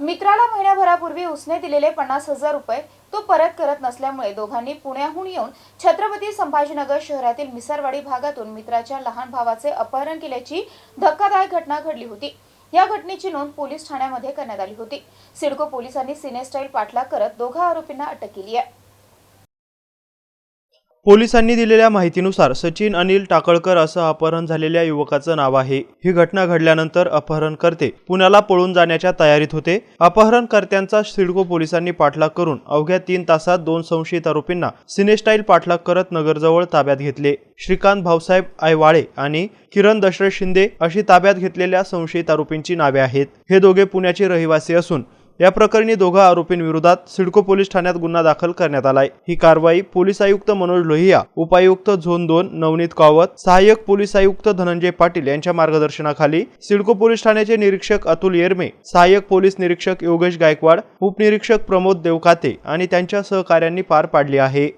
मित्राला महिन्याभरापूर्वी उसने दिलेले पन्नास हजार रुपये तो परत करत नसल्यामुळे दोघांनी पुण्याहून येऊन छत्रपती संभाजीनगर शहरातील मिसरवाडी भागातून मित्राच्या लहान भावाचे अपहरण केल्याची धक्कादायक घटना घडली होती. या घटनेची नोंद पोलीस ठाण्यामध्ये करण्यात आली होती. सिडको पोलिसांनी सिनेस्टाईल पाठलाग करत दोघा आरोपींना अटक केली आहे. पोलिसांनी दिलेल्या माहितीनुसार सचिन अनिल टाकळकर असं अपहरण झालेल्या युवकाचं नाव आहे. ही घटना घडल्यानंतर अपहरणकर्ते पुण्याला पळून जाण्याच्या तयारीत होते. अपहरणकर्त्यांचा सिडको पोलिसांनी पाठलाग करून अवघ्या तीन तासात दोन संशयित आरोपींना सिनेस्टाईल पाठलाग करत नगरजवळ ताब्यात घेतले. श्रीकांत भाऊसाहेब आयवाळे आणि किरण दशरथ शिंदे अशी ताब्यात घेतलेल्या संशयित आरोपींची नावे आहेत. हे दोघे पुण्याचे रहिवासी असून या प्रकरणी दोघा आरोपींविरोधात सिडको पोलीस ठाण्यात गुन्हा दाखल करण्यात आलाय. ही कारवाई पोलीस आयुक्त मनोज लोहिया उपायुक्त झोन दोन नवनीत कावत सहाय्यक पोलीस आयुक्त धनंजय पाटील यांच्या मार्गदर्शनाखाली सिडको पोलीस ठाण्याचे निरीक्षक अतुल येरमे सहाय्यक पोलीस निरीक्षक योगेश गायकवाड उपनिरीक्षक प्रमोद देवकाते आणि त्यांच्या सहकाऱ्यांनी पार पाडली आहे.